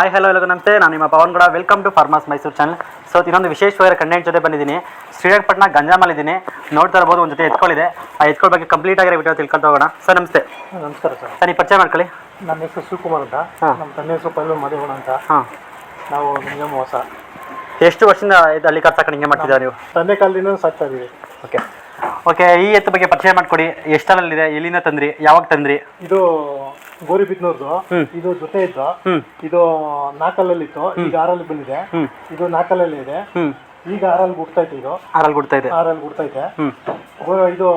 Hi hello ಎಲ್ಲರಿಗೂ ನಮಸ್ತೆ ನಾನು ನಿಮ್ಮ Pavan Gowda. Welcome to farmers Mysuru channel so ಇನ್ನೊಂದು ವಿಶೇಷವಾದ ಕಂಟೆಂಟ್ ಜೊತೆ ಬಂದಿದ್ದೀನಿ. ಶ್ರೀರಂಗಪಟ್ಟಣ ಗಂಜಾಮಲ್ಲಿದ್ದೀನಿ ನೋಡ್ತಾ ಇರ್ಬೋದು ಒಂದು ಜೊತೆ ಎತ್ಕೊಳ್ಳಿದೆ. ಆ ಎತ್ಕೊಳ್ಳೋಕೆ ಬಗ್ಗೆ ಕಂಪ್ಲೀಟ್ ಆಗಿರೋ ವಿಡಿಯೋ ತಿಳ್ಕೊಂಡು ಹೋಗೋಣ. ಸರ್ ನಮಸ್ತೆ. ನಮಸ್ಕಾರ ಸರ್. ಸರ್ ನೀವು ಪರಿಚಯ ಮಾಡ್ಕೊಳ್ಳಿ. ನನ್ನ ಹೆಸರು ಶಿವಕುಮಾರ್ ಅಂತ. ನಮ್ಮ ತಂದೆ ಹೆಸರು ಪಲ್ಲು ಮದೇವಣ ಅಂತ. ಹಾಂ. ನಾವು ನಿಮಗೆ ಹೊಸ. ಎಷ್ಟು ವರ್ಷದಿಂದ ಇದು ಹಳ್ಳಿ ಕರ್ ಸಾಕಣೆ ಹಿಂಗೆ ಮಾಡ್ತಿದ್ದಾರೆ ನೀವು? ತಂದೆ ಕಾಲದಿಂದ ಸಾಕ್ತಾ ಇದೀವಿ. ಓಕೆ. ಓಕೆ ಈ ಎತ್ತು ಬಗ್ಗೆ ಪರಿಚಯ ಮಾಡಿಕೊಡಿ. ಎಷ್ಟರಲ್ಲಿದೆ ಎಲ್ಲಿಂದ ತಂದ್ರಿ? ಯಾವಾಗ ತಂದ್ರಿ? ಇದು ಗೋರಿಬಿದ್ನೂರ್ದು. ಇದು ಜೊತೆ ಇದ್ದು. ಇದು ನಾಲ್ಕಲ್ಲಲ್ಲಿ ಇತ್ತು ಈಗ ಆರಲ್ಲಿ ಬಂದಿದೆ. ಇದು ನಾಲ್ಕಲ್ಲಲ್ಲಿ ಇದೆ. ಈಗ ಆರಲ್ಲಿ ಗುಡ್ತೈತೆ ಇದು. ಆರಲ್ಲಿ ಗುಡ್ತೈತೆ ಆರಲ್ಲಿ ಗುಡ್ತೈತೆ ಇದು.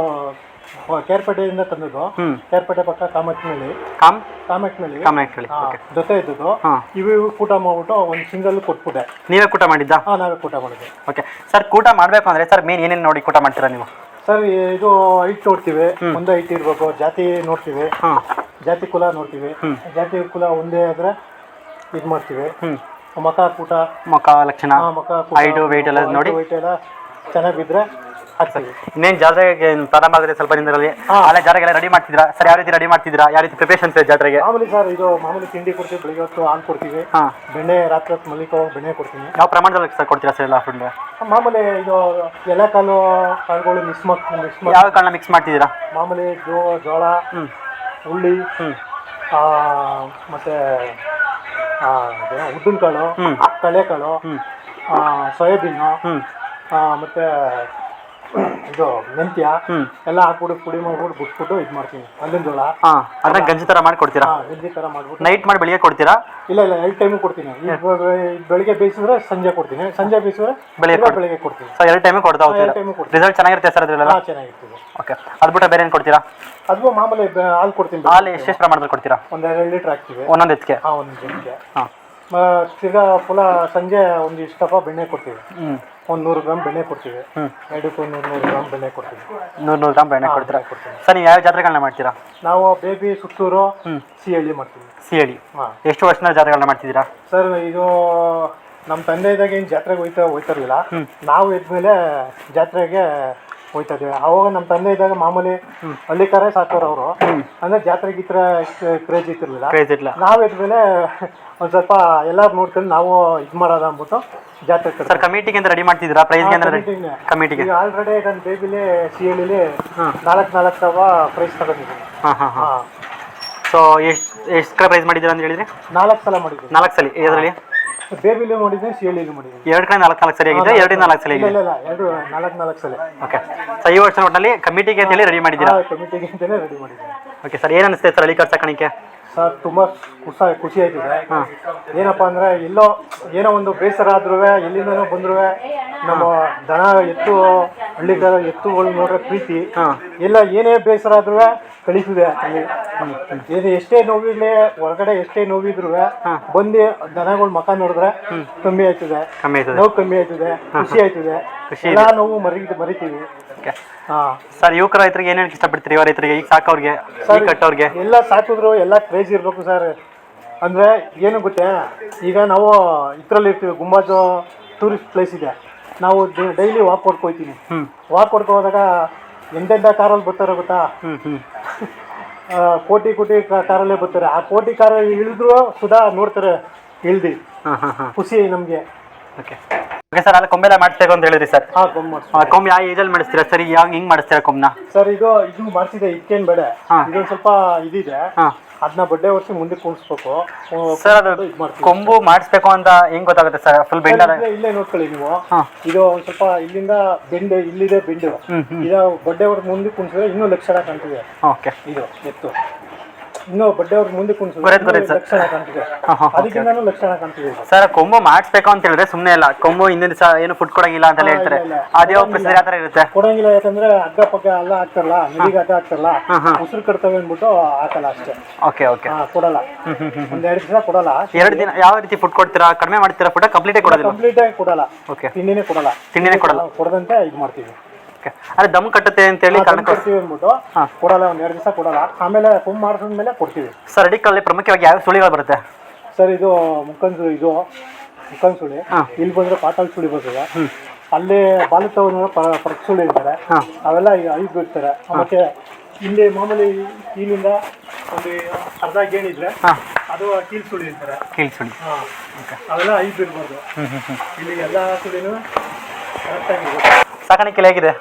ಕೇರ್ಪೇಟೆಯಿಂದ ತಂದಿದ್ದು. ಕೇರ್ಪೇಟೆ ಪಕ್ಕ ಕಾಮಟ್ನಲ್ಲಿ ಕಾಮ್? ಆ, ಓಕೆ ಜೊತೆ ಇದ್ದದ್ದು. ಇವು ಇವು ಕೂಟ ಮಾಡ್ಬಿಟ್ಟು ಒಂದು ಸಿಂಗಲ್ ಕೊಟ್ಬಿಟ್ಟೆ. ನೀವೇ ಕೂಟ ಮಾಡಿದ್ದ? ಹಾಂ ನಾವೇ ಕೂಟ ಮಾಡಿದ್ವಿ ಓಕೆ ಸರ್ ಕೂಟ ಮಾಡಬೇಕು ಅಂದರೆ ಸರ್ ಮೇನ್ ಏನೇನು ನೋಡಿ ಕೂಟ ಮಾಡ್ತೀರಾ ನೀವು? ಸರ್ ಇದು ಐಟ್ ನೋಡ್ತೀವಿ. ಒಂದು ಐಟ್ ಇರಬೇಕು. ಜಾತಿ ನೋಡ್ತೀವಿ. ಜಾತಿ ಕುಲ ನೋಡ್ತೀವಿ. ಜಾತಿ ಕುಲ ಒಂದೇ ಆದರೆ ಇದು ಮಾಡ್ತೀವಿ. ಮಖ ಮಕ ಕೂಟ ಮುಖ ಲಕ್ಷಣ ಮಕ ಐಟು weight ಎಲ್ಲ ನೋಡಿ? ವೈಟ್ ಎಲ್ಲ ಚೆನ್ನಾಗಿ ಹಾಕ್ತೀವಿ ಇನ್ನೇನು ಜಾತ್ರೆಗೆ ಪ್ರಾರಂಭ ಆಗಿದೆ ಸ್ವಲ್ಪ ನಿಂದರಲ್ಲಿ. ಅಲ್ಲೇ ಜಾತ್ರೆಗೆಲ್ಲ ರೆಡಿ ಮಾಡ್ತಿದ್ರಾ ಸರ್ ಯಾವ ರೀತಿ ರೆಡಿ ಮಾಡ್ತಿದ್ರಾ ಯಾವ ರೀತಿ ಪ್ರಿಪರೇಷನ್ಸ್ ಇದೆ ಜಾತ್ರೆಗೆ? ಮಾಮೂಲಿ ಸರ್ ಇದು ಮಾಮೂಲಿ ತಿಂಡಿ ಕೊಡ್ತೀವಿ ಬೆಳಿಗ್ಗೆ ಹೊತ್ತು ಹಾಲು ಕೊಡ್ತೀವಿ. ಹಾಂ. ಬೆಣ್ಣೆ ರಾತ್ರಿ ಹೊತ್ತು ಮಲ್ಲಿಕ ಬೆಣ್ಣೆ ಕೊಡ್ತೀನಿ. ಯಾವ ಪ್ರಮಾಣದಲ್ಲಿ ಸರ್ ಕೊಡ್ತೀರಾ ಸರ್ ಎಲ್ಲ ಫುಡ್ ಮಾಮೂಲಿ ಇದು ಎಲ್ಲ ಕಾಲು ಕಾಳುಗಳು ಮಿಕ್ಸ್ ಮಾಡ್ತೀವಿ ಮಿಕ್ಸ್ ಮಾಡಿ ಯಾವ ಕಾಳನ್ನ ಮಿಕ್ಸ್ ಮಾಡ್ತಿದ್ದೀರಾ? ಮಾಮೂಲಿ ಜೋ ಜೋಳ ಹುಳ್ಳಿ ಮತ್ತೆ ಉದ್ದಿನ ಕಾಳು. ಕಡಲೆಕಾಳು ಸೋಯಾಬೀನು ಮತ್ತೆ ಇದು ಮೆಂತ್ಯ ಎಲ್ಲ ಹಾಕ್ಬಿಟ್ಟು ಪುಡಿ ಮಾಡ್ಬಿಟ್ಟು ಬಿಟ್ಬಿಟ್ಟು ಇದು ಮಾಡ್ತೀನಿ. ಅಲ್ಲಿನ ಜೋಳ. ಹಾಂ ಅದನ್ನ ಗಂಜಿ ಥರ ಮಾಡಿ ಕೊಡ್ತೀರಾ? ಹಾಂ ಗಂಜಿ ಥರ ಮಾಡ್ಬಿಟ್ಟು. ನೈಟ್ ಮಾಡಿ ಬೆಳಿಗ್ಗೆ ಕೊಡ್ತೀರಾ? ಇಲ್ಲ ಇಲ್ಲ ಎರಡು ಟೈಮು ಕೊಡ್ತೀನಿ. ಈಗ ಬೆಳಿಗ್ಗೆ ಬೇಯಿಸಿದ್ರೆ ಸಂಜೆ ಕೊಡ್ತೀನಿ. ಸಂಜೆ ಬೇಯಿಸಿದ್ರೆ ಬೆಳಿಗ್ಗೆ ಬೆಳಿಗ್ಗೆ ಕೊಡ್ತೀನಿ. ಸರ್ ಎರಡು ಟೈಮು ಕೊಡ್ತಾ ಹೋಗ್ತೀರಾ? ರಿಸಲ್ಟ್ ಚೆನ್ನಾಗಿರುತ್ತೆ ಸರ್ ಅದರಲ್ಲೆಲ್ಲ? ಚೆನ್ನಾಗಿರ್ತೀವಿ ಚೆನ್ನಾಗಿರ್ತದೆ. ಓಕೆ ಅದು ಬಿಟ್ಟು ಬೇರೆ ಏನು ಕೊಡ್ತೀರಾ? ಅದು ಮಾಮೂಲಿ ಹಾಲು ಕೊಡ್ತೀನಿ. ಹಾಲು ಎಷ್ಟೆಷ್ಟು ಪ್ರಮಾಣದಲ್ಲಿ ಕೊಡ್ತೀರಾ? ಒಂದು ಎರಡು ಲೀಟ್ರ್ ಹಾಕ್ತೀವಿ. ಒಂದೊಂದು ಎತ್ತಿಗೆ? ಹಾಂ ಒಂದು ಗಂಟೆ ಹಾಂ. ತಿರ್ಗಾ ಫುಲ ಸಂಜೆ ಒಂದು ಇಷ್ಟಪ್ಪ ಬೆಣ್ಣೆ ಕೊಡ್ತೀವಿ. ಹ್ಞೂ ಒಂದು ನೂರು ಗ್ರಾಮ್ ಬೆಣ್ಣೆ ಕೊಡ್ತೀವಿ. ಹ್ಞೂ ಎರಡಕ್ಕೂ ನೂರು ನೂರು ಗ್ರಾಮ್ ಬೆಣ್ಣೆ ಕೊಡ್ತೀವಿ. ನೂರು ನೂರು ಗ್ರಾಮ್ ಬೆಣ್ಣೆ ಕೊಡ್ತೀರಾ? ಕೊಡ್ತೀವಿ. ಸರ್ ನೀವು ಯಾವ ಜಾತ್ರೆಗಳನ್ನ ಮಾಡ್ತೀರಾ? ನಾವು ಬೇಬಿ ಸುತ್ತೂರು ಸಿ ಸಿಹಳ್ಳಿ ಮಾಡ್ತೀವಿ. ಸಿ ಹಳ್ಳಿ ಹಾಂ. ಎಷ್ಟು ವರ್ಷದ ಜಾತ್ರೆಗಳನ್ನ ಮಾಡ್ತಿದ್ದೀರಾ? ಸರ್ ಇದು ನಮ್ಮ ತಂದೆ ಇದ್ದಾಗ ಏನು ಜಾತ್ರೆಗೆ ಹೋಯ್ತಾ ಹೋಯ್ತಾರಿಲ್ಲ ಇರಲಿಲ್ಲ. ನಾವು ಇದ್ಮೇಲೆ ಜಾತ್ರೆಗೆ ಹೋಯ್ತಾ ಇದ್ದೇವೆ. ಅವಾಗ ನಮ್ಮ ತಂದೆ ಇದ್ದಾಗ ಮಾಮೂಲಿ ಹಳ್ಳಿಕಾರೇ ಸಾಕೋರು ಅವರು. ಅಂದ್ರೆ ಜಾತ್ರೆ ಗೀತ್ರೆ ಕ್ರೇಜ್ ಇತ್ತಿರಲಿಲ್ಲ ಕ್ರೇಜ್ ಇಲ್ಲ ನಾವು ಇದ್ಮೇಲೆ ಒಂದು ಸ್ವಲ್ಪ ಎಲ್ಲಾರು ನೋಡ್ಕೊಂಡು ನಾವು ಇದು ಮಾಡೋದ ಅಂದ್ಬಿಟ್ಟು ಜಾತ್ರೆ ಸರ್ ಕಮಿಟಿಗೆ ಅಂತ ರೆಡಿ ಮಾಡ್ತಿದ್ದೀರಾ? ಪ್ರೈಸ್ಗೆ ಅಂತ ರೆಡಿ ಕಮಿಟಿಗೆ ಆಲ್ರೆಡಿ ನನ್ನ ಬೇಬಿಲಿ ಸಿ ಎಲ್ ಇಲ್ಲಿ ನಾಲ್ಕು ನಾಲ್ಕು ಸಾವಿರ ಪ್ರೈಸ್ ತಗೊಂಡಿದ್ದೀನಿ. ಹಾಂ ಹಾಂ ಹಾಂ. ಸೊ ಎಷ್ಟು ಎಷ್ಟು ಕಡೆ ಪ್ರೈಸ್ ಮಾಡಿದ್ದೀರಾ ಅಂತ ಹೇಳಿದ್ರೆ? ನಾಲ್ಕು ಸಲ ಮಾಡಿದ್ದೀನಿ. ನಾಲ್ಕು ಸಲ. ಇದರಲ್ಲಿ ಬೇಬಿಲಿ ಮಾಡಿದ್ದೀನಿ ಮಾಡಿದ್ದೀನಿ ಎರಡು ಕಡೆ ನಾಲ್ಕು ನಾಲ್ಕು ಸರಿಯಾಗಿದೆ ಎರಡು ನಾಲ್ಕು ಸಲ ಇಲ್ಲ ಇಲ್ಲ ಎರಡು ನಾಲ್ಕು ನಾಲ್ಕು ಸಲ ಓಕೆ ಸೊ ಈ ವರ್ಷ ಒಟ್ಟಿನಲ್ಲಿ ಕಮಿಟಿಗೆ ಅಂತ ಹೇಳಿ ರೆಡಿ ಮಾಡಿದ್ದೀರಾ? ಕಮಿಟಿಗೆ ಅಂತಲೇ ರೆಡಿ ಮಾಡಿದ್ದೀನಿ ಓಕೆ ಸರ್ ಏನು ಅನಿಸ್ತದೆ ಸರ್ ಹಳ್ಳಿ ಸಾಕಾಣಿಕೆ ಸರ್ ತುಂಬ ಖುಷ ಖುಷಿ ಆಯ್ತಿದೆ ಹಾಂ. ಏನಪ್ಪ ಅಂದ್ರೆ ಎಲ್ಲೋ ಏನೋ ಒಂದು ಬೇಸರ ಆದ್ರೂ ಎಲ್ಲಿಂದನೋ ಬಂದ್ರು ನಮ್ಮ ದನ ಎತ್ತು ಹಳ್ಳಿಗಾರ ಎತ್ತುಗಳು ನೋಡ್ರೆ ಪ್ರೀತಿ. ಹಾಂ. ಎಲ್ಲ ಏನೇ ಬೇಸರ ಆದ್ರೂ ಕಳಿಸಿದೆ ಏನು ಎಷ್ಟೇ ನೋವಿರಲಿ ಹೊರಗಡೆ ಎಷ್ಟೇ ನೋವಿದ್ರು ಬಂದು ದನಗಳು ಮಕ ನೋಡಿದ್ರೆ ಕಮ್ಮಿ ಆಯ್ತದೆ. ಕಮ್ಮಿ ಆಯ್ತದೆ. ನೋವು ಕಮ್ಮಿ ಆಯ್ತದೆ. ಖುಷಿ ಆಯ್ತದೆ. ಖುಷಿ ಎಲ್ಲ ನೋವು ಮರಿ ಮರಿತೀವಿ. ಓಕೆ ಹಾ. ಸರ್ ಯುವಕ ರೈತರಿಗೆ ಏನೇನು ಇಷ್ಟಪಡ್ತೀರಿ? ಯುವ ರೈತರಿಗೆ ಈಗ ಸಾಕವ್ರಿಗೆ ಈಗ ಕಟ್ಟೋರಿಗೆ ಎಲ್ಲ ಸಾಕಿದ್ರು ಎಲ್ಲ ಕ್ರೇಜ್ ಇರಬೇಕು ಸರ್. ಅಂದರೆ ಏನು ಗೊತ್ತೇ? ಈಗ ನಾವು ಇದರಲ್ಲಿ ಇರ್ತೀವಿ ಗುಂಬಾಜ್ ಟೂರಿಸ್ಟ್ ಪ್ಲೇಸ್ ಇದೆ. ನಾವು ಡೈಲಿ ವಾಕ್ ಹೊಡ್ಕೊಯ್ತೀನಿ. ವಾಕ್ ಹೊಡ್ಕೊ ಹೋದಾಗ ಎಂತೆಂಥ ಕಾರಲ್ಲಿ ಬರ್ತಾರೆ ಗೊತ್ತಾ? ಹ್ಞೂ ಹ್ಞೂ ಆ, ಕೋಟಿ ಕೋಟಿ ಕಾ- ಕಾರಲ್ಲೇ ಬರ್ತಾರೆ. ಆ ಕೋಟಿ ಕಾರಲ್ಲಿ ಇಳಿದ್ರು ಸುಧಾ ನೋಡ್ತಾರೆ ಇಳ್ದಿ. ಹಾಂ ಹಾಂ ಹಾಂ. ಖುಷಿ ನಮಗೆ. ಓಕೆ ಓಕೆ ಸರ್ ಅಲ್ಲ ಕೊಂಬೆಲ್ಲ ಮಾಡಿಸ್ಬೇಕು ಅಂತ ಹೇಳಿದ್ರಿ ಸರ್. ಹಾಂ ಗಮ್ಮತ್ ಆ, ಕೊಂಬ್ ಯಾವ ಏಜಲ್ಲಿ ಮಾಡಿಸ್ತೀರಾ ಸರ್? ಯಾವ ಹಿಂಗ್ ಮಾಡಿಸ್ತೀರಾ ಕೊಂಬನ? ಸರ್ ಇದು ಇದು ಮಾಡ್ತಿದೆ ಇದಕ್ಕೇನು ಬೇಡ ಹಾ. ಇದೊಂದು ಸ್ವಲ್ಪ ಇದಿದೆ. ಹಾಂ. ಅದನ್ನ ಬಡ್ಡೆ ವರ್ಷ ಮುಂದೆ ಕೂಡಿಸ್ಬೇಕು. ಸರ್ ಅದು ಇದು ಮಾಡ್ತೀವಿ. ಕೊಂಬು ಮಾಡಿಸ್ಬೇಕು ಅಂತ ಹೆಂಗ್ ಗೊತ್ತಾಗುತ್ತೆ ಸರ್? ಫುಲ್ ಬೆಂಡ್ ಇಲ್ಲೇ- ಇಲ್ಲೇ ನೋಡ್ಕೊಳ್ಳಿ ನೀವು. ಹಾಂ. ಇದು ಒಂದ್ ಸ್ವಲ್ಪ ಇಲ್ಲಿಂದ ಬೆಂಡ್ ಇಲ್ಲಿದೆ ಬೆಂಡು. ಹ್ಞೂ ಇದು ಬಡ್ಡೆ ಅವ್ರ ಮುಂದೆ ಕುಣಿಸಿದ್ರೆ ಇನ್ನೂ ಲಕ್ಷಣ ಕಾಣ್ತಿದೆ. ಓಕೆ. ಇದು ಎತ್ತು. ಇನ್ನೂ ಬಡ್ಡೆ ಮುಂದೆ ಕುಣಿಸಿದ್ರೆ ಗೊತ್ತಾಯ್ತು, ಇನ್ನೂ ಗೊತ್ತಾಯ್ತು ಲಕ್ಷಣ ಕಾಣ್ತಿದೆ. ಹಾಂ ಹಾಂ ಅದಕ್ಕಿಂತನೂ ಲಕ್ಷಣ ಕಾಣ್ತಿದೆ ಇದು. ಸರ್ ಕೊಂಬು ಮಾಡಿಸ್ಬೇಕು ಅಂತ ಹೇಳಿದ್ರೆ ಸುಮ್ನೆ ಇಲ್ಲ ಕೊಂಬು ಹಿಂದಿನ ದಿವಸ ಏನು ಫುಡ್ ಕೊಡಂಗಿಲ್ಲ ಅಂತ ಹೇಳ್ತಾರೆ. ಇಲ್ಲ, ಇಲ್ಲ. ಅದೇ ಪ್ರೊಸೀಜರ್ ಯಾವ ಥರ ಇರುತ್ತೆ. ಕೊಡಂಗಿಲ್ಲ ಯಾಕಂದ್ರೆ ಹಗ್ಗ ಪಗ್ಗ ಎಲ್ಲ ಹಾಕ್ತಾರಲ್ಲ ನದಿಗೆ ಹಗ್ಗ ಹಾಕ್ತಾರಲ್ಲ ಹಾಂ ಹಾಂ. ಉಸಿರು ಕಡ್ತವೆ ಅಂದ್ಬಿಟ್ಟು ಹಾಕಲ್ಲ ಅಷ್ಟೇ. Okay okay. ಹಾ ಕೊಡಲ್ಲ. ಒಂದ್ ಎರಡು ದಿವಸ ಕೊಡಲ್ಲ. ಎರಡು ದಿನ ಯಾವ ರೀತಿ ಫುಡ್ ಕೊಡ್ತೀರಾ? ಕಡಿಮೆ ಮಾಡ್ತೀರಾ ಫುಡ್ ಕಂಪ್ಲೀಟೇ ಕೊಡೋದಿಲ್ಲ ಕಂಪ್ಲೀಟ್ ಆಗಿ ಕೊಡಲ್ಲ. ಓಕೆ. ತಿಂಡಿನೇ ಕೊಡಲ್ಲ. ತಿಂಡಿನೇ ಕೊಡಲ್ಲ. ಕೊಡದಂತೆ ಇದು ಮಾಡ್ತೀವಿ. ಓಕೆ. ಅದೇ ದಮ್ ಕಟ್ಟುತ್ತೆ ಅಂತೇಳಿ ಹೇಳಿ ಕೊಡ್ತೀವಿ ಅಂದ್ಬಿಟ್ಟು. ಕೊಡಲ್ಲ ಒಂದು ಎರಡು ದಿವಸ ಕೊಡಲ್ಲ. ಆಮೇಲೆ ಕುಂಭ ಮಾಡಿಸಿದ್ಮೇಲೆ ಕೊಡ್ತೀವಿ. ಸರ್ ಅಡಿಕಲ್ಲಿ ಪ್ರಮುಖವಾಗಿ ಯಾವ ಸುಳಿಗಳು ಬರುತ್ತೆ? ಸರ್ ಇದು ಮುಖಂದು ಇದು ಮುಖನ್ ಸುಳಿ. ಇಲ್ಲಿ ಬಂದ್ರೆ ಪಾತಾಳ ಸುಳಿ ಬರ್ತದೆ. ಅಲ್ಲಿ ಬಾಲತವನ ಪರಕ್ ಸುಳಿ ಅಂತಾರೆ ಅವೆಲ್ಲ ಅವೆಲ್ಲ ಐದು ಬಿಡ್ತಾರೆ. ಮತ್ತೆ ಇಲ್ಲಿ ಮಾಮೂಲಿ ಕೀಲಿಂದ ಒಂದು ಅರ್ಧ ಗೇಣಿದ್ರೆ ಅದು ಕೀಲ್ ಸುಳಿ ಇರ್ತಾರೆ ಕೀಲ್ ಸುಳಿ. ಅವೆಲ್ಲ ಐದು ಬಿಡ್ಬಾರ್ದು ಇಲ್ಲಿ ಎಲ್ಲ ಸುಳಿನೂ ಕರೆಕ್ಟಾಗಿ ಸಾಕಾಣಿಕೆ ಹೇಗಿದೆ?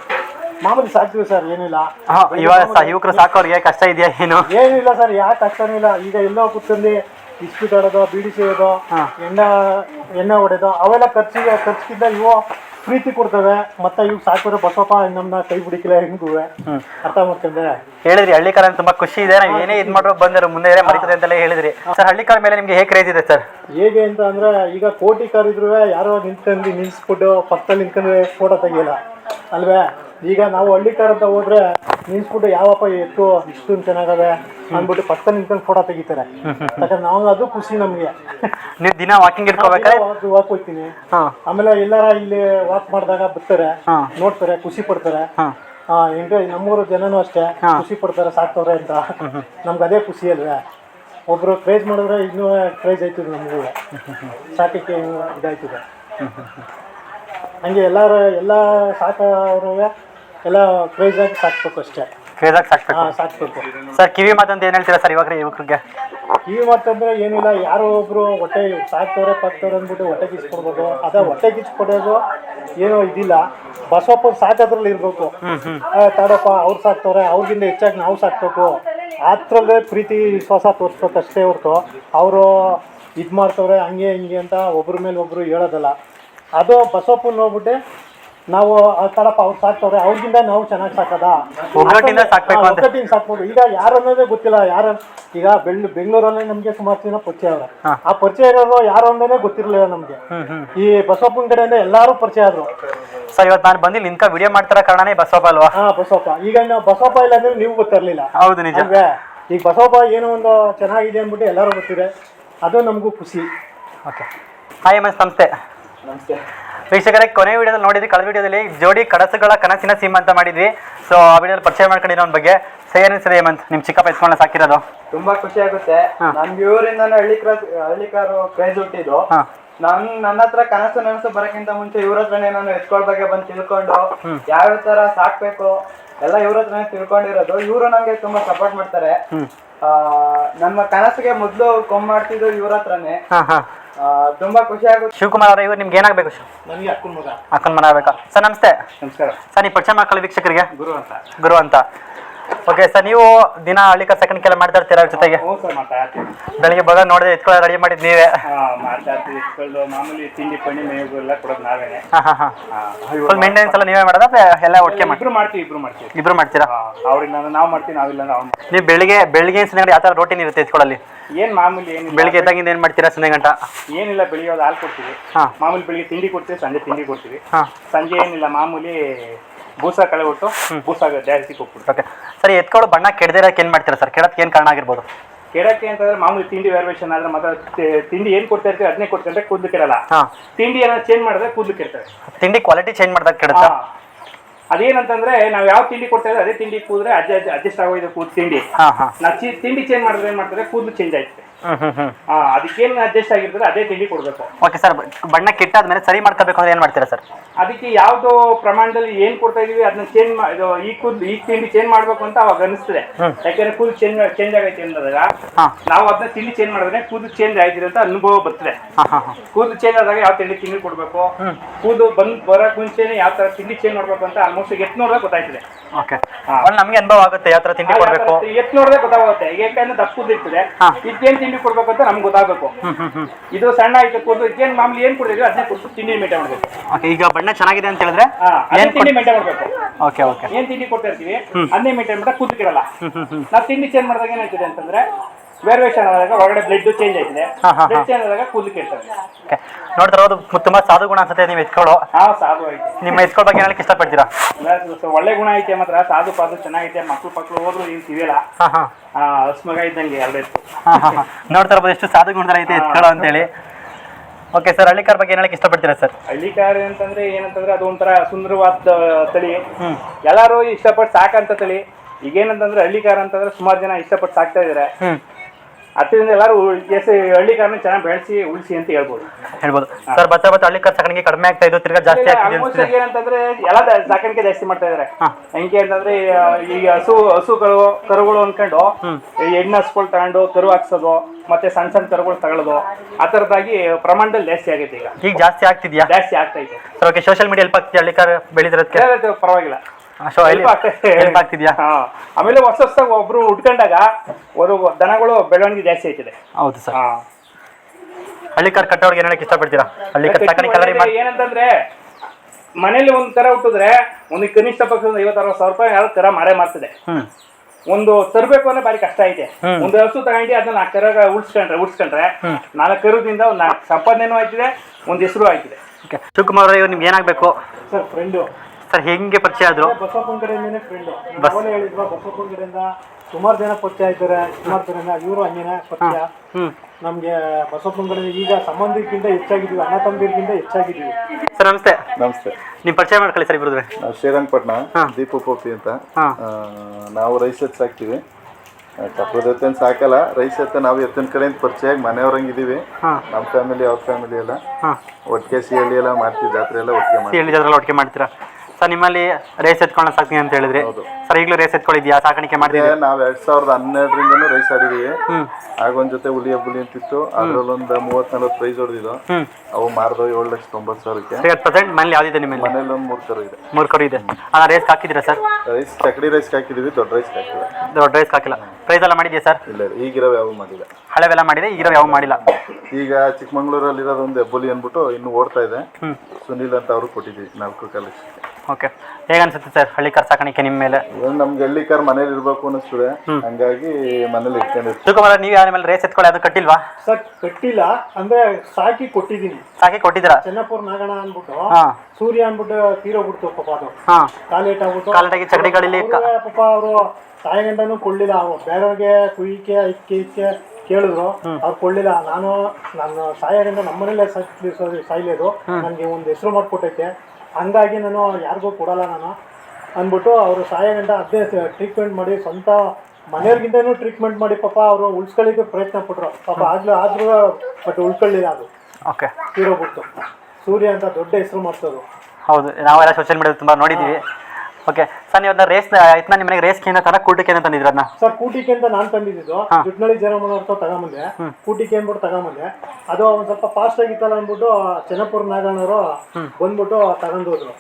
ಮಾಮೂಲಿ ಸಾಕ್ತೀವಿ ಸರ್ ಏನಿಲ್ಲ. ಹಾಂ ಇವಾಗ ಸ ಯುವಕರು ಸಾಕೋರಿಗೆ ಕಷ್ಟ ಇದೆಯಾ ಏನು? ಏನಿಲ್ಲ ಸರ್ ಯಾಕೆ ಕಷ್ಟನೂ ಇಲ್ಲ. ಈಗ ಎಲ್ಲೋ ಕೂತ್ಕೊಂಡು ಬಿಸ್ಕಿಟ್ ಆಡೋದು ಬೀಡಿ ಸೇಯೋದು. ಎಣ್ಣೆ ಎಣ್ಣೆ ಹೊಡೆದು ಅವೆಲ್ಲ ಖರ್ಚಿಗೆ ಖರ್ಚಿಗಿಂತ ಇವು ಪ್ರೀತಿ ಕೊಡ್ತವೆ ಮತ್ತೆ ಇವ್ ಸಾಕಿದ್ರೆ ಬಸಪ್ಪ ನಮ್ಮನ್ನ ಕೈ ಬಿಡಿಕಿಲ್ಲ ಹೆಂಗುವೆ ಅರ್ಥ ಮಾಡ್ಕೊಂಡೆ ಹೇಳಿದ್ರಿ ಹಳ್ಳಿ ಕಾಲ ತುಂಬಾ ಖುಷಿ ಇದೆ. ನಾವು ಏನೇ ಇದ್ ಮಾಡ್ರು ಬಂದರು ಮುಂದೆ ಮರಿತದೆ ಅಂತೆಲ್ಲ ಹೇಳಿದ್ರಿ. ಸರ್ ಹಳ್ಳಿಕಾರ ಮೇಲೆ ನಿಮ್ಗೆ ಹೇಗೆ ಕ್ರೇಜ್ ಇದೆ ಸರ್? ಹೇಗೆ ಅಂತ ಅಂದ್ರೆ ಈಗ ಕೋಟಿ ಕಾರಿದ್ರು ಯಾರೋ ನಿಂತ್ಕೊಂಡು ನಿಲ್ಸ್ಬಿಟ್ಟು ಪಕ್ಕದಲ್ಲಿ ನಿಂತ್ಕೊಂಡು ಫೋಟೋ ತೆಗಿಯಲ್ಲ ಅಲ್ವೇ? ಈಗ ನಾವು ಹಳ್ಳಿ ಕಾರ್ ಅಂತ ಹೋದ್ರೆ ನಿಲ್ಸ್ಬಿಟ್ಟು ಯಾವಪ್ಪ ಎತ್ತು ಇಷ್ಟು ಚೆನ್ನಾಗದೆ ಅಂದ್ಬಿಟ್ಟು ಪಕ್ಕ ನಿಂತ್ಕೊಂಡು ಫೋಟೋ ತೆಗಿತಾರೆ. ಯಾಕಂದ್ರೆ ನಾವು ಅದು ಖುಷಿ ನಮಗೆ. ನೀವು ದಿನ ವಾಕಿಂಗ್ ಇಟ್ಕೋಬೇಕಾದ್ರೆ? ವಾಕ್ ಹೋಗ್ತೀನಿ. ಆಮೇಲೆ ಎಲ್ಲಾರ ಇಲ್ಲಿ ವಾಕ್ ಮಾಡಿದಾಗ ಬರ್ತಾರೆ. ನೋಡ್ತಾರೆ ಖುಷಿ ಪಡ್ತಾರೆ. ಆ, ನಮ್ಮೂರು ಜನನು ಅಷ್ಟೇ. ಖುಷಿ ಪಡ್ತಾರೆ ಸಾಕ್ತವ್ರೆ ಅಂತ. ನಮ್ಗೆ ಅದೇ ಖುಷಿ ಅಲ್ವೇ? ಒಬ್ರು ಕ್ರೇಜ್ ಮಾಡಿದ್ರೆ ಇನ್ನೂ ಕ್ರೇಜ್ ಆಯ್ತದೆ ನಮಗೂ. ಸಾಕಕ್ಕೆ ಇದಾಯ್ತದೆ. ಹಂಗೆ ಎಲ್ಲಾರು ಎಲ್ಲ ಸಾಕೋರು ಎಲ್ಲ ಕ್ರೇಜ್ ಆಗಿ ಸಾಕ್ಬೇಕು ಅಷ್ಟೇ. ಕ್ರೇಜಾಗಿ ಸಾಕ್ಬೇಕು. ಹಾಂ ಸಾಕ್ಬೇಕು. ಸರ್ ಕಿವಿ ಮಾತಂತ ಏನು ಹೇಳ್ತೀರಾ ಸರ್ ಇವಾಗ ಯುವಕರಿಗೆ ಕಿವಿ ಮಾತಂದ್ರೆ ಏನಿಲ್ಲ ಯಾರೋ ಒಬ್ರು ಹೊಟ್ಟೆ ಸಾಕ್ತವ್ರೆ ಪಾಕ್ತವ್ರೆ ಅಂದ್ಬಿಟ್ಟು ಹೊಟ್ಟೆ ಕಿಚ್ಕೊಡ್ಬೋದು. ಅದೇ ಹೊಟ್ಟೆ ಕಿಚ್ಕೊಡೋದು ಏನೋ ಇದಿಲ್ಲ. ಬಸವಪ್ಪ ಸಾಕೋದ್ರಲ್ಲಿ ಇರ್ಬೇಕು. ತಾಡಪ್ಪ ಅವ್ರು ಸಾಕ್ತವ್ರೆ ಅವ್ರಿಗಿಂತ ಹೆಚ್ಚಾಗಿ ನಾವು ಸಾಕ್ಬೇಕು. ಅದ್ರಲ್ಲೇ ಪ್ರೀತಿ ವಿಶ್ವಾಸ ತೋರಿಸ್ಬೇಕು ಅಷ್ಟೇ ಹೊರತು. ಅವರು ಇದು ಮಾಡ್ತವ್ರೆ ಹಂಗೆ ಹಿಂಗೆ ಅಂತ ಒಬ್ರ ಮೇಲೆ ಒಬ್ರು ಹೇಳೋದಲ್ಲ. ಅದು ಬಸವಪ್ಪನ ನೋಡ್ಬಿಟ್ಟೆ ನಾವು ಆ ತಾಡಪ್ಪ ಅವ್ರು ಸಾಕ್ತವ್ರೆ ಅವ್ರಿಗಿಂತ ನಾವು ಚೆನ್ನಾಗಿ ಸಾಕದ? ಒಗ್ಗಟ್ಟಿಂದ ಸಾಕ್ಬೇಕು ಅಂತ. ಒಗ್ಗಟ್ಟಿಂದ ಸಾಕ್ಬೋದು. ಈಗ ಯಾರು ಅನ್ನೋದೇ ಗೊತ್ತಿಲ್ಲ ಯಾರು ಈಗ ಬೆಳ್ಳ ಬೆಂಗಳೂರಲ್ಲೇ ನಮಗೆ ಸುಮಾರು ಜನ ಪರಿಚಯ ಅವ್ರ. ಆ ಪರಿಚಯ ಇರೋರು ಯಾರು ಅನ್ನೋದೇ ಗೊತ್ತಿರಲಿಲ್ಲ ನಮಗೆ. ಈ ಬಸವಪ್ಪನ ಕಡೆಯಿಂದ ಎಲ್ಲರೂ ಪರಿಚಯ ಆದ್ರು. ಸರ್ ಇವತ್ತು ನಾನು ಬಂದಿಲ್ಲ ನಿನ್ಕ ವಿಡಿಯೋ ಮಾಡ್ತಾರ ಕಾರಣನೇ ಬಸವಪ್ಪ ಅಲ್ವಾ? ಹಾ ಬಸವಪ್ಪ. ಈಗ ನಾವು ಬಸವಪ್ಪ ಇಲ್ಲ ಅಂದ್ರೆ ನೀವು ಗೊತ್ತಿರಲಿಲ್ಲ. ಹೌದು ನಿಜ. ಈಗ ಬಸವಪ್ಪ ಏನೋ ಒಂದು ಚೆನ್ನಾಗಿದೆ ಅಂದ್ಬಿಟ್ಟು ಎಲ್ಲರೂ ಗೊತ್ತಿದೆ. ಅದು ನಮಗೂ ಖುಷಿ. ಓಕೆ ಹಾಯ್ ಎಂ ಎಸ್ ನಮಸ್ತೆ. ನಮಸ್ತೆ. ವೀಕ್ಷಕರೇ ಕೊನೆ ವಿಡಿಯೋದಲ್ಲಿ ನೋಡಿದ್ವಿ ಕಳೆದ ವಿಡಿಯೋದಲ್ಲಿ ಜೋಡಿ ಕಡಸುಗಳ ಕನಸಿನ ಸೀಮ್ ಅಂತ ಮಾಡಿದ್ವಿ. ಸೊ ಆ ವಿಡಿಯೋದಲ್ಲಿ ಪರಿಚಯ ಮಾಡ್ಕೊಂಡಿರೋ ಬಗ್ಗೆ ಸರಿ ಅನಿಸಿದೆ ಹೇಮಂತ್? ನಿಮ್ಮ ಚಿಕ್ಕಪ್ಪ ಎತ್ಕೊಂಡ ಸಾಕಿರೋದು? ತುಂಬಾ ಖುಷಿ ಆಗುತ್ತೆ. ಹಾ. ನನ್ಗೆ ಇವರಿಂದಾನು ಹಳ್ಳಿ ಕ್ರಾಸ್ ಹಳ್ಳಿ ಕಾರು ಕ್ರೇಜ್ ಹುಟ್ಟಿದ್ದು. ನನ್ ನನ್ನ ಹತ್ರ ಕನಸು ನನಸು ಬರಕ್ಕಿಂತ ಮುಂಚೆ ಇವ್ರ ಹತ್ರನೇ ನಾನು ಎತ್ಕೊಳ್ ಬಗ್ಗೆ ಬಂದು ತಿಳ್ಕೊಂಡು ಯಾವ ತರ ಸಾಕ್ಬೇಕು ಎಲ್ಲ ಇವ್ರ ಹತ್ರನೇ ತಿಳ್ಕೊಂಡಿರೋದು. ಇವರು ನಂಗೆ ತುಂಬಾ ಸಪೋರ್ಟ್ ಮಾಡ್ತಾರೆ. ನಮ್ಮ ಕನಸಿಗೆ ಮೊದ್ಲು ಕೊಮ್ ಮಾಡ್ತಿದ್ದು ಇವ್ರ ಹತ್ರನೇ. ತುಂಬಾ ಖುಷಿ ಆಗುತ್ತೆ. ಶಿವಕುಮಾರ್ ಅವರೇ ಇವರು ನಿಮ್ಗೆ ಏನಾಗಬೇಕು ನನಗೆ ಅಕ್ಕನ ಮಗ. ಅಕ್ಕನ ಮನ ಆಗ್ಬೇಕಾ? ಸರ್ ನಮಸ್ತೆ. ನಮಸ್ಕಾರ. ಸರ್ ನೀವು ಪರಿಚಯ ಮಾಡ್ಕೊಳ್ಳಿ ವೀಕ್ಷಕರಿಗೆ. ಗುರು ಅಂತ. ಗುರು ಅಂತ. ಓಕೆ ಸರ್ ನೀವು ದಿನ ಹಳ್ಳಿಕ ಸೆಕೆಂಡ್ ಕೆಲ ಮಾಡ್ತಾ ಇರ್ತೀರಾ ಅವ್ರ ಜೊತೆಗೆ. ಹ್ಞೂ ಸರ್ ಬೆಳಿಗ್ಗೆ ಬಗ ನೋಡಿದ್ರೆ ಎತ್ಕೊಳ್ಳೋ ರೆಡಿ ಮಾಡಿದ್ ನೀವೇ. ಇಟ್ಕೊಂಡು ಮಾಮೂಲಿ ತಿಂಡಿ ಮೇವು ಎಲ್ಲ ಕೊಡೋದು ನಾವೇನೆ. ಹಾಂ ಹಾಂ ಹಾಂ. ಫುಲ್ ಮೇಂಟೆನೆನ್ಸ್ ಎಲ್ಲ ನೀವೇ ಮಾಡೋದಾ ಅಥವಾ ಎಲ್ಲ ಒಟ್ಟಿಗೆ ಮಾಡಿ ಇಬ್ರು ಮಾಡ್ತೀವಿ ಇಬ್ರು ಮಾಡ್ತೀವಿ. ಇಬ್ರು ಮಾಡ್ತೀರಾ? ನಾವು ಮಾಡ್ತೀವಿ ನಾವಿಲ್ಲ ಅಂದ್ರೆ ಅವ್ನು ನೀವು ಬೆಳಿಗ್ಗೆ ಬೆಳಿಗ್ಗೆ ಸಿನಿಮಾ ಯಾವ ಥರ ರೋಟೀನ್ ಇರುತ್ತೆ ಎತ್ಕೊಳ್ಳಲ್ಲಿ ಏನ್ ಮಾಮೂಲಿ ಏನು ಬೆಳಿಗ್ಗೆ ಎದ್ದಾಗಿಂದ ಏನು ಮಾಡ್ತೀರಾ ಸಂಜೆ ಗಂಟ? ಏನಿಲ್ಲ ಬೆಳಿಗ್ಗೆ ಹಾಲು ಕೊಡ್ತೀವಿ. ಹಾಂ. ಮಾಮೂಲಿ ಬೆಳಿಗ್ಗೆ ತಿಂಡಿ ಕೊಡ್ತೀವಿ ಸಂಜೆ ತಿಂಡಿ ಕೊಡ್ತೀವಿ. ಹಾಂ. ಸಂಜೆ ಏನಿಲ್ಲ ಮಾಮೂಲಿ ಬೂಸ ಕಳೆ ಕೊಟ್ಟು ಬೂಸ ಜಾಸ್ತಿ ಕೊಟ್ಬಿಡ್ತೀವಿ ಓಕೆ ಸರ್ ಎತ್ಕೊಳ್ಳೋ ಬಣ್ಣ ಕೆಡದಿರೋಕೆ ಏನು ಮಾಡ್ತೀರಾ ಸರ್? ಕೆಡಕ್ಕೆ ಏನು ಕಾರಣ ಆಗಿರ್ಬೋದು? ಕೆಡಕ್ಕೆ ಅಂತಂದ್ರೆ ಮಾಮೂಲಿ ತಿಂಡಿ ವೇರಿಯೇಷನ್ ಆದ್ರೆ ಮಾತ್ರ ತಿ- ತಿಂಡಿ ಏನು ಕೊಡ್ತಾ ಇರ್ತೀವಿ ಅದನ್ನೇ ಕೊಡ್ಕೊಂಡ್ರೆ ಕೂದಲು ಕೆಡಲ್ಲ. ಹಾಂ. ತಿಂಡಿ ಏನಾದ್ರು ಚೇಂಜ್ ಮಾಡಿದ್ರೆ ಕೂದಲು ಕೆಡ್ತವೆ ತಿಂಡಿ ಕ್ವಾಲಿಟಿ ಚೇಂಜ್ ಮಾಡಿದಾಗ ಕೆಡುತ್ತಾ? ಹಾ. ಅದೇನಂತಂದ್ರೆ ನಾವು ಯಾವ ತಿಂಡಿ ಕೊಡ್ತಾ ಇದ್ರೆ ಅದೇ ತಿಂಡಿ ಕೂದ್ರೆ ಅಡ್ಜಸ್ಟ್ ಅಜ್ಜಸ್ಟ್ ಆಗೋಯ್ತು ಕೂದ್ ತಿಂಡಿ. ಹಾಂ ಹಾಂ. ನಾವು ಚಿ- ತಿಂಡಿ ಚೇಂಜ್ ಮಾಡಿದ್ರೆ ಏನ್ ಮಾಡ್ತಾರೆ ಕೂದಲು ಚೇಂಜ್ ಆಯ್ತದೆ. ಹಾ ಅದಕ್ಕೇನು ಅಡ್ಜಸ್ಟ್ ಆಗಿರ್ತದೆ ಅದೇ ತಿಂಡಿ ಕೊಡಬೇಕು. ಓಕೆ ಸರ್ ಬಣ್ಣ ಕೆಟ್ಟಾದ್ಮೇಲೆ ಸರಿ ಮಾಡ್ಕೋಬೇಕು ಅಂದ್ರೆ ಏನು ಮಾಡ್ತೀರಾ ಸರ್ ಅದಕ್ಕೆ ಯಾವ್ದು ಪ್ರಮಾಣದಲ್ಲಿ ಏನ್ ಕೊಡ್ತಾ ಇದೀವಿ ಅದನ್ನ ಚೇಂಜ್ ಇದು ಈ ಕೂದ್ ಈ ತಿಂಡಿ ಚೇಂಜ್ ಮಾಡ್ಬೇಕು ಅಂತ ಅವಾಗ ಅನಿಸ್ತದೆ. ಯಾಕಂದ್ರೆ ಕೂದಲು ಚೇಂಜ್ ಚೇಂಜ್ ಆಗೈತೆ ಅಂದಾಗ ನಾವು ಅದನ್ನ ತಿಂಡಿ ಚೇಂಜ್ ಮಾಡಿದ್ರೆ ಕೂದಲು ಚೇಂಜ್ ಆಯ್ತಿದೆ ಅಂತ ಅನುಭವ ಬರ್ತದೆ. ಕೂದಲು ಚೇಂಜ್ ಆದಾಗ ಯಾವ ತಿಂಡಿ ತಿಂಡಿ ಕೊಡ್ಬೇಕು. ಕೂದಲು ಬಂದ್ ಬರಕ್ ಮುಂಚೆನೆ ಯಾವ ತರ ತಿಂಡಿ ಚೇಂಜ್ ಮಾಡ್ಬೇಕು ಅಂತ ಆಲ್ಮೋಸ್ಟ್ ಎತ್ ನೋಡಿದ್ರೆ ಗೊತ್ತಾಯ್ತದೆ. ಓಕೆ. ಒಂದು ನಮಗೆ ಅನುಭವ ಆಗುತ್ತೆ ಯಾವ ಥರ ತಿಂಡಿ ಕೊಡಬೇಕು? ಎತ್ ನೋಡಿದ್ರೆ ಗೊತ್ತಾಗುತ್ತೆ. ಏಕೆಂದ್ರೆ ದಪ್ಪ ಹಾ. ಇದಕ್ಕೇನ್ ತಿಂಡಿ ಕೊಡ್ಬೇಕು ಅಂತ ನಮ್ಗೆ ಗೊತ್ತಾಗಬೇಕು. ಇದು ಸಣ್ಣ ಆಯ್ತು ಕೂದಲು ಇದೇನ್ ಮಾಮೂಲಿ ಏನ್ ಕೊಡ್ತೀವಿ ಅದನ್ನೇ ಕೊಟ್ಟು ತಿಂಡಿ ಮೇಂಟೈನ್ ಮಾಡ್ಬೇಕು. ಓಕೆ ಈಗ ಬಣ್ಣ ಚೆನ್ನಾಗಿದೆ ಅಂತ ಹೇಳಿದ್ರೆ ಹಾ ಅದೇ ಏನು ತಿಂಡಿ ಮೇಂಟೈನ್ ಮಾಡ್ಬೇಕು. ಓಕೆ ಓಕೆ ಏನ್ ತಿಂಡಿ ಕೊಡ್ತಾ ಇರ್ತೀವಿ? ಅದನ್ನೇ ಮೇಂಟೈನ್ ಹ್ಞೂ ಹ್ಞೂ ನಾವು ತಿಂಡಿ ಚೇಂಜ್ ಮಾಡಿದಾಗ ಏನಾಗ್ತದೆ ಅಂತಂದ್ರೆ ವೇರಿಯೇಷನ್ ಆದಾಗ ಹೊರಗಡೆ ಬ್ಲಡ್ ಚೇಂಜ್ ಆಯ್ತದೆ. ಹಾ, ಹಾ, ಹಾ. ಬ್ಲಡ್ ಚೇಂಜ್ ಆದಾಗ ಕೂದಲು ಕೇಳ್ತಾರೆ ಓಕೆ ನೋಡ್ತಾ ಇರೋದು ತುಂಬಾ ಸಾಧು ಗುಣ ಅನ್ಸುತ್ತೆ ನೀವು ಎತ್ಕೊಳ್ಳೋ. ಹಾ ಸಾಧು ಐತೆ. ನಿಮ್ಮ ಎತ್ಕೊಳ್ಳೋ ಬಗ್ಗೆ ಹೇಳಕ್ಕೆ ಇಷ್ಟಪಡ್ತೀರಾ? ಅಂದ್ರೆ ಸ- ಒಳ್ಳೆ ಗುಣ ಐತೆ ಮಾತ್ರ. ಸಾಧು ಪಾದು ಚೆನ್ನಾಗೈತೆ ಮಕ್ಳು ಪಕ್ಳು ಹೋದ್ರು ಏನು ಸಿವಿಲ್ಲ ಹಾ ಹಾಂ. ಆ ಹಸ್ಮಗ ಇದ್ದಂಗೆ ಎರಡೇ ಹಾ, ಹಾಂ ಹಾಂ. ನೋಡ್ತಾ ಇರ್ಬೋದು ಎಷ್ಟು ಸಾಧು ಗುಣದ ಐತೆ ಎತ್ಕೊಳ್ಳೋ ಅಂತೇಳಿ. ಓಕೆ ಸರ್ ಹಳ್ಳಿಕಾರ ಬಗ್ಗೆ ಏನು ಹೇಳಕ್ಕೆ ಇಷ್ಟಪಡ್ತೀರಾ ಸರ್ ಹಳ್ಳಿ ಕಾರ್ ಅಂತಂದ್ರೆ ಏನಂತಂದ್ರೆ ಅದು ಒಂಥರ ಸುಂದರವಾದ ತಳಿ. ಎಲ್ಲಾರು ಎಲ್ಲರೂ ಇಷ್ಟಪಟ್ಟು ಸಾಕಂತ ತಳಿ. ಈಗೇನಂತಂದ್ರೆ ಹಳ್ಳಿಕಾರ ಅಂತಂದ್ರೆ ಸುಮಾರು ಜನ ಇಷ್ಟಪಟ್ಟು ಸಾಕ್ತಾ ಇದಾರೆ. ಅದರಿಂದ ಎಲ್ಲರೂ ಎಸ್ ಹಳ್ಳಿ ಕಾರಣ ಚೆನ್ನಾಗಿ ಬೆಳೆಸಿ ಉಳಿಸಿ ಅಂತ ಹೇಳ್ಬೋದು. ಹೇಳ್ಬೋದು. ಸರ್ ಬರ್ತಾ ಬರ್ತಾ ಹಳ್ಳಿ ಕರ್ ಸಾಕಾಣಿಕೆ ಕಡಿಮೆ ಆಗ್ತಾ ಇದ್ದು ತಿರ್ಗಾ ಜಾಸ್ತಿ ಆಗ್ತಿದೆ ಆಲ್ಮೋಸ್ಟ್ ಏನಂತಂದ್ರೆ ಎಲ್ಲ ದ- ಸಾಕಾಣಿಕೆ ಜಾಸ್ತಿ ಮಾಡ್ತಾ ಇದಾರೆ. ಹಾ. ಹೆಂಗೆ ಅಂತಂದ್ರೆ ಈ- ಈಗ ಹಸು ಹಸುಗಳು ಕರುಗಳು ಅನ್ಕೊಂಡು ಈ ಹೆಣ್ಣು ಹಸುಗಳು ತಗೊಂಡು ಕರು ಹಾಕ್ಸೋದು ಮತ್ತೆ ಸಣ್ಣ ಸಣ್ಣ ಕರುಗಳು ತಗೊಳ್ಳೋದು ಆ ಥರದ್ದಾಗಿ ಪ್ರಮಾಣದಲ್ಲಿ ಜಾಸ್ತಿ ಆಗೈತೆ ಈಗ. ಈಗ ಜಾಸ್ತಿ ಆಗ್ತಿದ್ಯಾ? ಜಾಸ್ತಿ ಆಗ್ತಾ ಇದೆ. ಓಕೆ ಸೋಷಿಯಲ್ ಮೀಡಿಯಾ ಹೆಲ್ಪ್ ಆಗ್ತಿದೆ ಹಳ್ಳಿ ಕಾರ್ ಬೆಳೆದಿರೋದಕ್ಕೆ ಪರವಾಗಿಲ್ಲ. ಆಗ್ತೈತೆ. ಹೆಲ್ಪ್ ಆಗ್ತಿದ್ಯಾ? ಆಮೇಲೆ ಹೊಸ ಹೊಸ ಒಬ್ರು ಉಟ್ಕೊಂಡಾಗ ಒಂದು ದನಗಳು ಬೆಳವಣಿಗೆ ಜಾಸ್ತಿ ಆಯ್ತದೆ. ಹೌದು ಸರ್. ಹಳ್ಳಿ ಕಾರ್ ಕಟ್ಟೋರ್ಗೆ ಏನಕ್ಕೆ ಇಷ್ಟಪಡ್ತೀರಾ ಹಳ್ಳಿ ಸಾಕಾಣಿಕೆ ಏನಂತಂದ್ರೆ ಮನೇಲಿ ಒಂದ್ ಕರ ಹುಟ್ಟಿದ್ರೆ ಒಂದು ಕನಿಷ್ಠ ಪಕ್ಷ ಒಂದು ಐವತ್ತು ಅರವತ್ತು ಸಾವಿರ ರೂಪಾಯಿ ಯಾವ ಕರ ಮಾರೇ ಮಾಡ್ತದೆ. ಒಂದು ತರಬೇಕು ಅಂದ್ರೆ ಬಾರಿ ಕಷ್ಟ ಐತೆ. ಒಂದು ಹಸು ತಗೊಂಡು ಅದನ್ನ ನಾಲ್ಕು ಕರ ಉಳಿಸ್ಕೊಂಡ್ರೆ ಉಳಿಸ್ಕೊಂಡ್ರೆ ನಾಲ್ಕು ಕರುದಿಂದ ಒಂದು ನಾಲ್ಕು ಸಂಪಾದನೆನೂ ಆಯ್ತಿದೆ ಒಂದು ಹೆಸರು ಆಯ್ತಿದೆ. ಶಿವಕುಮಾರ್ ಇವ್ರು ನಿಮ್ಗೆ ಏನಾಗಬೇಕು? ಸರ್ ಫ್ರೆಂಡು ಸರ್ ಹೆಂಗೆ ಪರಿಚಯ ಆದ್ರು? ಬಸಪ್ಪನ ಕಡೆಯಿಂದನೇ ಫ್ರೆಂಡ್ ಹೇಳಿದ್ರು ಬಸಪ್ಪನ ಕಡೆಯಿಂದ ಸುಮಾರು ಜನ ಪರಿಚಯ ಇದ್ದಾರೆ ಸುಮಾರು ಜನ ಇವರು ಹಂಗೇನೆ ಪರಿಚಯ. ನಮ್ಗೆ ನಮಗೆ ಬಸಪ್ಪನ ಕಡೆಯಿಂದ ಈಗ ಸಂಬಂಧಿಕ್ಕಿಂತ ಹೆಚ್ಚಾಗಿದ್ದೀವಿ ಅಣ್ಣ ತಂಬಿರ್ಗಿಂತ ಹೆಚ್ಚಾಗಿದ್ದೀವಿ ಸರ್ ನಮಸ್ತೆ. ನಮಸ್ತೆ. ನಿಮ್ ಪರಿಚಯ ಮಾಡ್ಕೊಳ್ಳಿ ಸರ್ ಇಬ್ರದ್ವೆ. ನಾವು ಶ್ರೀರಂಗಪಟ್ಟಣ ದೀಪ ಪೋಪಿ ಅಂತ. ಆ, ನಾವು ರೈಸ್ ಎತ್ ಸಾಕ್ತೀವಿ. ಕಪ್ಪದ ಎತ್ತೇನು ಸಾಕಲ್ಲ ರೈಸ್ ಎತ್ತ ನಾವು ಎತ್ತಿನ ಕಡೆಯಿಂದ ಪರಿಚಯ ಆಗಿ ಮನೆಯವ್ರಂಗಿದ್ದೀವಿ. ನಮ್ಮ ಫ್ಯಾಮಿಲಿ ಅವ್ರ ಫ್ಯಾಮಿಲಿ ಎಲ್ಲ. ಒಟ್ಟಿಗೆ ಸಿಹಳ್ಳಿ ಎಲ್ಲ ಮಾಡ್ತೀವಿ ಜಾತ್ರೆ ಎಲ್ಲ ಒಟ್ಟಿಗೆ ಮಾಡ್ತೀವಿ ಹೇಳಿ ಅದ್ರಲ್ಲಿ ಒಟ್ಟಿಗೆ ಮಾಡ್ತೀರಾ? ಸರ್ ನಿಮ್ಮಲ್ಲಿ ರೇಸ್ ಎತ್ಕೊಂಡು ಸಾಕ್ತೀನಿ ಅಂತ ಹೇಳಿದ್ರಿ. ಹೌದು. ಸರ್ ಈಗಲೂ ರೇಸ್ ಎತ್ಕೊಳ್ಳಿದ್ಯಾ ಸಾಕಾಣಿಕೆ ಮಾಡಿದ್ರೆ ನಾವ್ ಎರಡ್ ಸಾವಿರದ ಹನ್ನೆರಡರಿಂದನೂ ರೈಸ್ ಆಡಿದೀವಿ. ಆಗ ಒಂದ್ ಜೊತೆ ಹುಲಿ ಬುಲಿ ಅಂತಿತ್ತು. ಅದ್ರಲ್ಲೊಂದು ಮೂವತ್ ನಲ್ವತ್ ಪ್ರೈಸ್ ಹೊಡೆದಿದ್ದು. ಹ್ಮ್. ಅವು ಮಾರ್ದವು ಏಳು ಲಕ್ಷ ತೊಂಬತ್ ಸಾವಿರಕ್ಕೆ. ಪ್ರೆಸೆಂಟ್ ಮನೇಲಿ ಯಾವ್ದಿದೆ ನಿಮ್ಮಲ್ಲಿ? ಮನೇಲಿ ಒಂದು ಮೂರು ಕರು ಇದೆ. ಮೂರು ಕರು ಇದೆ. ಆ ರೇಸ್ ಹಾಕಿದ್ದೀರಾ ಸರ್? ರೈಸ್ ಚಕಡಿ ರೈಸ್ ಹಾಕಿದೀವಿ ದೊಡ್ಡ ರೈಸ್ ಹಾಕಿಲ್ಲ. ದೊಡ್ಡ ರೇಸ್ ಹಾಕಿಲ್ಲ. ಪ್ರೈಸ್ ಎಲ್ಲ ಮಾಡಿದ್ಯಾ ಸರ್? ಇಲ್ಲ ಇಲ್ಲ. ಈಗಿರೋ ಯಾವ ಮಾಡಿಲ್ಲ. ಹಳೆವೆಲ್ಲ ಮಾಡಿದೆ ಈಗಿರೋ ಯಾವ ಮಾಡಿಲ್ಲ. ಈಗ ಚಿಕ್ಕಮಂಗ್ಳೂರಲ್ಲಿ ಇರೋದೊಂದು ಹೆಬ್ಬುಲಿ ಅಂದ್ಬಿಟ್ಟು ಇನ್ನು ಓಡ್ತಾ ಇದೆ. ಹ್ಮ್. ಸುನಿಲ್ ಅಂತ ಅವರು ಕೊಟ್ಟಿದ್ವಿ ನಾಲ್ಕು ಕಾಲೇಜ್ ಓಕೆ. ಹೇಗೆ ಅನ್ಸುತ್ತೆ ಸರ್ ಹಳ್ಳಿ ಕಾರ್ ಸಾಕಾಣಿಕೆ ನಿಮ್ಮ ಮೇಲೆ? ನಮ್ಗೆ ಹಳ್ಳಿ ಕಾರ್ ಮನೇಲಿ ಇರ್ಬೇಕು ಅನಿಸ್ತದೆ ಹಂಗಾಗಿ ಮನೇಲಿ ಇಟ್ಕೊಂಡಿರ್ತೀವಿ. ಶಿವಕುಮಾರ್ ನೀವು ಯಾರ ಮೇಲೆ ರೇಸ್ ಎತ್ಕೊಳ್ಳಿ ಅದು ಕಟ್ಟಿಲ್ವಾ? ಸರ್ ಕಟ್ಟಿಲ್ಲ. ಅಂದ್ರೆ ಸಾಕಿ ಕೊಟ್ಟಿದ್ದೀನಿ. ಸಾಕಿ ಕೊಟ್ಟಿದ್ದೀರಾ? ಚೆನ್ನಪುರ ನಾಗಣ ಅಂದ್ಬಿಟ್ಟು ಹಾ. ಸೂರ್ಯ ಅಂದ್ಬಿಟ್ಟು ತೀರೋಗ್ಬಿಡ್ತು ಪಾಪ ಅದು. ಹಾ. ಕಾಲೇಟ್ ಆಗ್ಬಿಟ್ಟು. ಕಾಲೇಟಾಗಿ ಚಗಡಿಗಳಲ್ಲಿ ಕ- ಅವ್ರಿಗೆ ಪಾಪ ಅವರು ತಾಯಿಗಂಡನೂ ಕೊಡ್ಲಿಲ್ಲ. ಅವ್ರು ಬೇರೆಯವ್ರಿಗೆ ಕುಯ್ಕೆ ಇಕ್ಕೆ ಇಕ್ಕೆ ಕೇಳಿದ್ರು ಅವ್ರು ಕೊಡ್ಲಿಲ್ಲ. ನಾನು ನನ್ನ ಸಾಯೋರಿಂದ ನಮ್ಮನೇಲೆ ಸಾಯ್ಲೇದು ನನಗೆ ಒಂದು ಹೆಸರು ಮಾಡಿಕೊಟ್ಟೈತೆ. ಹಂಗಾಗಿ ನಾನು ಯಾರಿಗೂ ಕೊಡಲ್ಲ ನಾನು. ಅಂದ್ಬಿಟ್ಟು ಅವರು ಸಾಯಗಂಡ ಅದೇ ಟ್ರೀಟ್ಮೆಂಟ್ ಮಾಡಿ ಸ್ವಂತ ಮನೆಯವ್ರಿಗಿಂತನೂ ಟ್ರೀಟ್ಮೆಂಟ್ ಮಾಡಿ ಪಾಪ ಅವರು ಉಳ್ಸ್ಕೊಳ್ಳಿಕ್ಕೆ ಪ್ರಯತ್ನ ಪಟ್ರು. ಪಾಪ ಆಗ್ಲೂ ಆದ್ರೂ ಬಟ್ ಉಳ್ಕೊಳ್ಳಿಲ್ಲ ಅದು. ಓಕೆ. ತೀರೋಗ್ಬಿಟ್ಟು ಸೂರ್ಯ ಅಂತ ದೊಡ್ಡ ಹೆಸರು ಮಾಡ್ಸೋದು. ಹೌದು. ನಾವೆಲ್ಲ ಸೋಷಿಯಲ್ ಮೀಡಿಯಾ ತುಂಬ ನೋಡಿದ್ದೀವಿ. ಓಕೆ. ಸರ್ ನೀವು ಅದನ್ನ ರೇಸ್ ಆಯ್ತು ನಿಮ್ಮ ಮನೆಗೆ ರೇಸ್ ಏನೋ ತರ ಕೂಟಕ್ಕೆ ಅಂತ ತಂದಿದ್ರ ಅದನ್ನ ಸರ್ ಕೂಟಿಕೆ ಅಂತ ನಾನು ತಂದಿದ್ದು. ಜುಟ್ನಳ್ಳಿ ಜಯರಾಮನ್ ಅವ್ರ ತಗೊಂಬಂದೆ. ಕೂಟಿಕೆ ಅಂದ್ಬಿಟ್ಟು ತಗೊಂಬಂದೆ. ಅದು ಒಂದ್ ಸ್ವಲ್ಪ ಫಾಸ್ಟ್ ಆಗಿತ್ತಲ್ಲ ಅಂದ್ಬಿಟ್ಟು ಚೆನ್ನಪುರ ನಾಗಣ್ಣವರು ಬಂದ್ಬಿಟ್ಟು ತಗೊಂಡೋದ್ರು.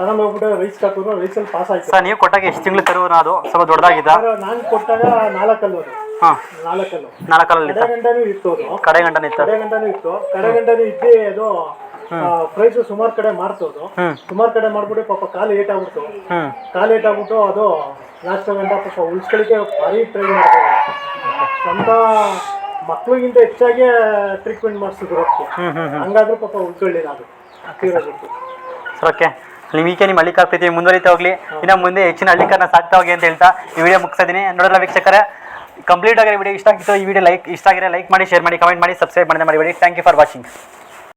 ತಗೊಂಡ್ ಹೋಗ್ಬಿಟ್ಟು ರೈಸ್ ಹಾಕಿದ್ರು ರೈಸಲ್ಲಿ ಪಾಸ್ ಆಯ್ತು. ಸರ್ ನೀವು ಕೊಟ್ಟಾಗ ಎಷ್ಟು ತಿಂಗಳು ತರುವ ಅದು ಸ್ವಲ್ಪ ದೊಡ್ಡದಾಗಿದ್ದ? ನಾನು ಕೊಟ್ಟಾಗ ನಾಲ್ಕಲ್ಲು ಅದು. ನಾಲ್ಕಲ್ಲು. ನಾಲ್ಕಲ್ಲಿ ಕಡೆ ಗಂಟನೂ ಇತ್ತು ಕಡೆ ಗಂಟನ ಇತ್ತು? ಕಡೆ ಗಂಟನೂ ಇತ್ತು. ಕಡೆ ಗಂಟನೂ ಇದ್ದು ಅದು ಪ್ರೈಸ್ ಸುಮಾರು ಕಡೆ ಮಾರ್ತೋದು ಸುಮಾರು ಕಡೆ ಮಾಡ್ಬಿಟ್ಟು ಪಾಪ ಕಾಲು ಏಟ್ ಆಗ್ಬಿಟ್ಟು ಕಾಲು ಏಟ್ ಆಗ್ಬಿಟ್ಟು ಅದು ಲಾಸ್ಟ್ ಗಂಟ ಪಾಪ ಉಳಿಸ್ಕೊಳ್ಳಿಕ್ಕೆ ಭಾರಿ ಟ್ರೈ ಮಾಡ್ತಾರೆ ಸ್ವಂತ ಮಕ್ಳಿಗಿಂತ ಹೆಚ್ಚಾಗಿ ಟ್ರೀಟ್ಮೆಂಟ್ ಮಾಡಿಸಿದ್ರು ಹಂಗಾದ್ರೂ ಪಾಪ ಉಳ್ಕೊಳ್ಳಿಲ್ಲ ಅದು. ಓಕೆ ನೀವು ಈಕೆ ನಿಮ್ಮ ಹಳ್ಳಿಕಾರ್ ಪ್ರೀತಿ ಮುಂದುವರಿತಾ ಹೋಗ್ಲಿ. ಇನ್ನ ಮುಂದೆ ಹೆಚ್ಚಿನ ಹಳ್ಳಿಕಾರನ ಸಾಕ್ತಾ ಹೋಗಿ ಅಂತ ಹೇಳ್ತಾ ಈ ವಿಡಿಯೋ ಮುಗಿಸ್ತಾ ನೋಡೋಲ್ಲ ವೀಕ್ಷಕರೇ ಕಂಪ್ಲೀಟ್ ಆಗಿರೋ ವಿಡಿಯೋ ಇಷ್ಟ ಆಗಿತ್ತು ಈ ವಿಡಿಯೋ ಲೈಕ್ ಇಷ್ಟ ಆಗಿರೋ ಲೈಕ್ ಮಾಡಿ ಶೇರ್ ಮಾಡಿ ಕಮೆಂಟ್ ಮಾಡಿ ಸಬ್ಸ್ಕ್ರೈಬ್ ಮಾಡಿ ಮಾಡಿ ಥ್ಯಾಂಕ್ ಯು ಫಾರ್ ವಾಚಿಂಗ್